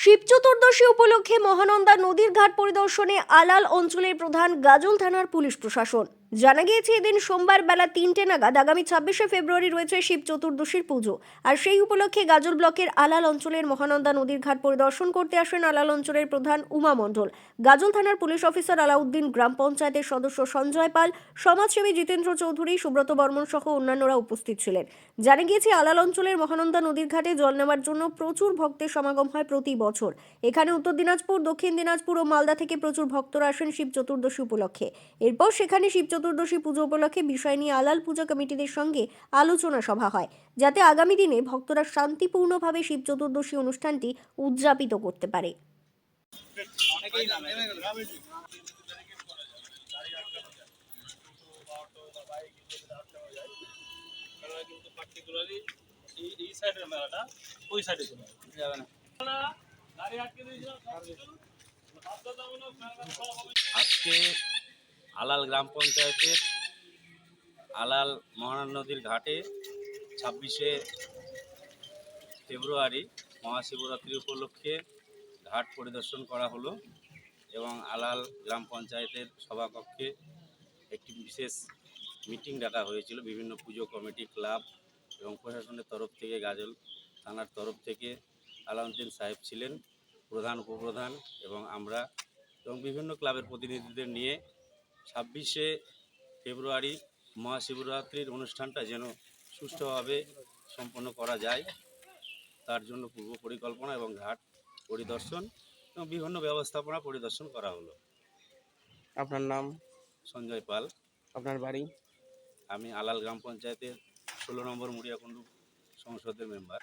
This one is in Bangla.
শিব চতুর্দশী উপলক্ষে মহানন্দা নদীর ঘাট পরিদর্শনে আলাল অঞ্চলের প্রধান গাজল থানার পুলিশ প্রশাসন। জানা গিয়েছে, এদিন সোমবার বেলা তিনটে নাগাদ আগামী ছাব্বিশে ফেব্রুয়ারি রয়েছে শিব চতুর্দশীর পুজো। আর সেই উপলক্ষে গাজল ব্লকের আলাল অঞ্চলের মহানন্দা নদীর ঘাট পরিদর্শন করতে আসেন আলাল অঞ্চলের প্রধান উমা মণ্ডল। গাজল থানার পুলিশ অফিসার আলাউদ্দিন গ্রাম পঞ্চায়েতের সদস্য সঞ্জয় পাল, সমাজসেবী জিতেন্দ্র চৌধুরী, সুব্রত বর্মন সহ অন্যান্যরা উপস্থিত ছিলেন। জানা গিয়েছে, আলাল অঞ্চলের মহানন্দা নদীর ঘাটে জল নেওয়ার জন্য প্রচুর ভক্তের সমাগম হয় প্রতি বছর। এখানে উত্তর দিনাজপুর, দক্ষিণ দিনাজপুর ও মালদা থেকে প্রচুর ভক্তরা আসেন শিব চতুর্দশী উপলক্ষে। এরপর সেখানে শিব চতুর্দশী পুজো উপলক্ষে বিষয় নিয়ে আলাল পূজা কমিটিদের সঙ্গে আলোচনা সভা হয়, যাতে আগামী দিনে ভক্তরা শান্তিপূর্ণভাবে শিব চতুর্দশী অনুষ্ঠানটি উদযাপিত করতে পারে। আজকে আলাল গ্রাম পঞ্চায়েতের আলাল মহানন্দা নদীর ঘাটে ছাব্বিশে ফেব্রুয়ারি মহাশিবরাত্রি উপলক্ষে ঘাট পরিদর্শন করা হলো এবং আলাল গ্রাম পঞ্চায়েতের সভাকক্ষে একটি বিশেষ মিটিং ডাকা হয়েছিল। বিভিন্ন পুজো কমিটি, ক্লাব এবং প্রশাসনের তরফ থেকে, গাজল থানার তরফ থেকে আলাউদ্দিন সাহেব ছিলেন প্রধান, উপপ্রধান এবং আমরা এবং বিভিন্ন ক্লাবের প্রতিনিধিদের নিয়ে ছাব্বিশে ফেব্রুয়ারি মহাশিবরাত্রির অনুষ্ঠানটা যেন সুষ্ঠুভাবে সম্পন্ন করা যায়। তার জন্য পূর্ব পরিকল্পনা এবং ঘাট পরিদর্শন এবং বিভিন্ন ব্যবস্থাপনা পরিদর্শন করা হলো। আপনার নাম? সঞ্জয় পাল। আপনার বাড়ি? আমি আলাল গ্রাম পঞ্চায়েতের ষোলো নম্বর মুড়িয়াকুণ্ডু সংসদের মেম্বার।